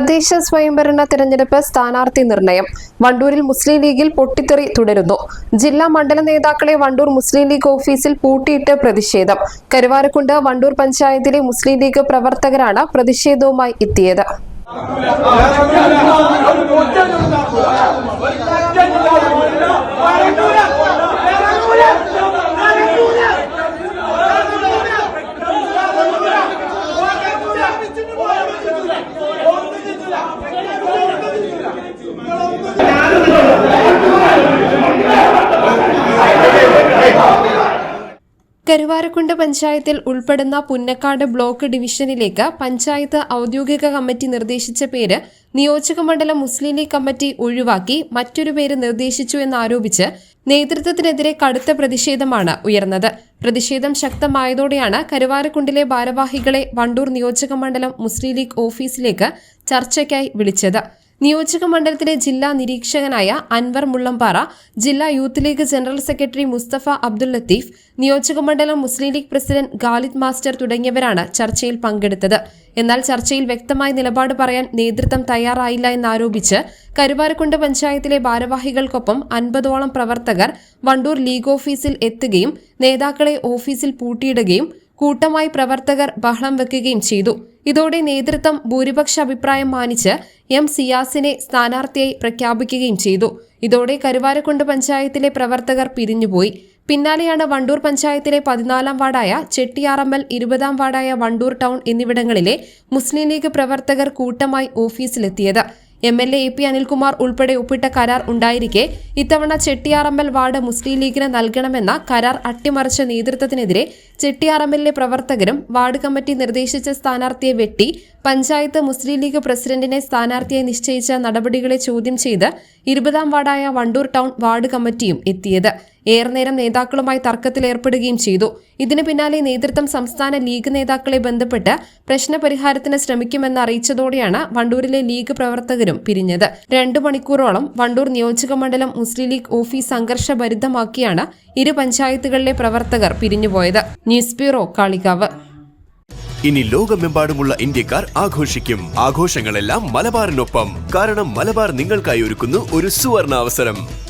തദ്ദേശ സ്വയംഭരണ തിരഞ്ഞെടുപ്പ് സ്ഥാനാർത്ഥി നിർണയം. വണ്ടൂരിൽ മുസ്ലിം ലീഗിൽ പൊട്ടിത്തെറി തുടരുന്നു. ജില്ലാ മണ്ഡല നേതാക്കളെ വണ്ടൂർ മുസ്ലിം ലീഗ് ഓഫീസിൽ പൂട്ടിയിട്ട് പ്രതിഷേധം. കരുവാരക്കുണ്ട് വണ്ടൂർ പഞ്ചായത്തിലെ മുസ്ലിം ലീഗ് പ്രവർത്തകരാണ് പ്രതിഷേധവുമായി എത്തിയത്. കരുവാരക്കുണ്ട് പഞ്ചായത്തിൽ ഉൾപ്പെടുന്ന പുന്നക്കാട് ബ്ലോക്ക് ഡിവിഷനിലേക്ക് പഞ്ചായത്ത് ഔദ്യോഗിക കമ്മിറ്റി നിർദ്ദേശിച്ച പേര് നിയോജക മണ്ഡലം മുസ്ലിം ലീഗ് കമ്മിറ്റി ഒഴിവാക്കി മറ്റൊരു പേര് നിർദ്ദേശിച്ചു എന്നാരോപിച്ച് നേതൃത്വത്തിനെതിരെ കടുത്ത പ്രതിഷേധമാണ് ഉയർന്നത്. പ്രതിഷേധം ശക്തമായതോടെയാണ് കരുവാരക്കുണ്ടിലെ ഭാരവാഹികളെ വണ്ടൂർ നിയോജക മണ്ഡലം മുസ്ലിം ലീഗ് ഓഫീസിലേക്ക് ചർച്ചയ്ക്കായി വിളിച്ചത്. നിയോജക മണ്ഡലത്തിലെ ജില്ലാ നിരീക്ഷകനായ അൻവർ മുള്ളംപാറ ജില്ലാ youth league general secretary Musthafa Abdul Latheef നിയോജക മണ്ഡലം Muslim league president Khalid master തുടങ്ങിയവരാണ് ചർച്ചയിൽ പങ്കെടുത്തത്. എന്നാൽ ചർച്ചയിൽ വ്യക്തമായ നിലപാട് പറയാൻ നേതൃത്വം തയ്യാറായില്ല എന്നാരോപിച്ച് കരുവാരക്കുണ്ട് പഞ്ചായത്തിലെ ഭാരവാഹികൾക്കൊപ്പം അൻപതോളം പ്രവർത്തകർ വണ്ടൂർ ലീഗ് ഓഫീസിൽ എത്തുകയും നേതാക്കളെ ഓഫീസിൽ പൂട്ടിയിടുകയും കൂട്ടമായി പ്രവർത്തകർ ബഹളം വെക്കുകയും ചെയ്തു. ഇതോടെ നേതൃത്വം ഭൂരിപക്ഷ അഭിപ്രായം മാനിച്ച് എം സിയാസിനെ സ്ഥാനാർത്ഥിയായി പ്രഖ്യാപിക്കുകയും ചെയ്തു. ഇതോടെ കരുവാരക്കുണ്ട് പഞ്ചായത്തിലെ പ്രവർത്തകർ പിരിഞ്ഞുപോയി. പിന്നാലെയാണ് വണ്ടൂർ പഞ്ചായത്തിലെ പതിനാലാം വാർഡായ ചെട്ടിയാറമ്പൽ ഇരുപതാം വാർഡായ വണ്ടൂർ ടൗൺ എന്നിവിടങ്ങളിലെ മുസ്ലിം ലീഗ് പ്രവർത്തകർ കൂട്ടമായി ഓഫീസിലെത്തിയത്. M L A P Anilkumar ഉൾപ്പെടെ ഒപ്പിട്ട കരാർ ഉണ്ടായിരിക്കെ ഇത്തവണ ചെട്ടിയാറമ്പൽ വാർഡ് മുസ്ലിം ലീഗിന് നൽകണമെന്ന കരാർ അട്ടിമറിച്ച നേതൃത്വത്തിനെതിരെ ചെട്ടിയാറമ്പലിലെ പ്രവർത്തകരും വാർഡ് കമ്മിറ്റി നിർദ്ദേശിച്ച സ്ഥാനാർത്ഥിയെ വെട്ടി പഞ്ചായത്ത് മുസ്ലിം ലീഗ് പ്രസിഡന്റിനെ സ്ഥാനാർത്ഥിയെ നിശ്ചയിച്ച നടപടികളെ ചോദ്യം ചെയ്ത് ഇരുപതാം വാർഡായ വണ്ടൂർ ടൗൺ വാർഡ് കമ്മിറ്റിയും എത്തിയത്. ഏറെ നേരം നേതാക്കളുമായി തർക്കത്തിലേർപ്പെടുകയും ചെയ്തു. ഇതിനു പിന്നാലെ നേതൃത്വം സംസ്ഥാന ലീഗ് നേതാക്കളെ ബന്ധപ്പെട്ട് പ്രശ്നപരിഹാരത്തിന് ശ്രമിക്കുമെന്ന് അറിയിച്ചതോടെയാണ് വണ്ടൂരിലെ ലീഗ് പ്രവർത്തകരും പിരിഞ്ഞത്. രണ്ടു മണിക്കൂറോളം വണ്ടൂർ നിയോജക മണ്ഡലം മുസ്ലിം ലീഗ് ഓഫീസ് സംഘർഷഭരിതമാക്കിയാണ് ഇരു പഞ്ചായത്തുകളിലെ പ്രവർത്തകർ പിരിഞ്ഞുപോയത്. News bureau Kalikavu. ഇനി ലോകമെമ്പാടുമുള്ള ഇന്ത്യക്കാർ ആഘോഷിക്കും. ആഘോഷങ്ങളെല്ലാം മലബാറിനൊപ്പം. കാരണം മലബാർ നിങ്ങൾക്കായി ഒരുക്കുന്നു ഒരു സുവർണ അവസരം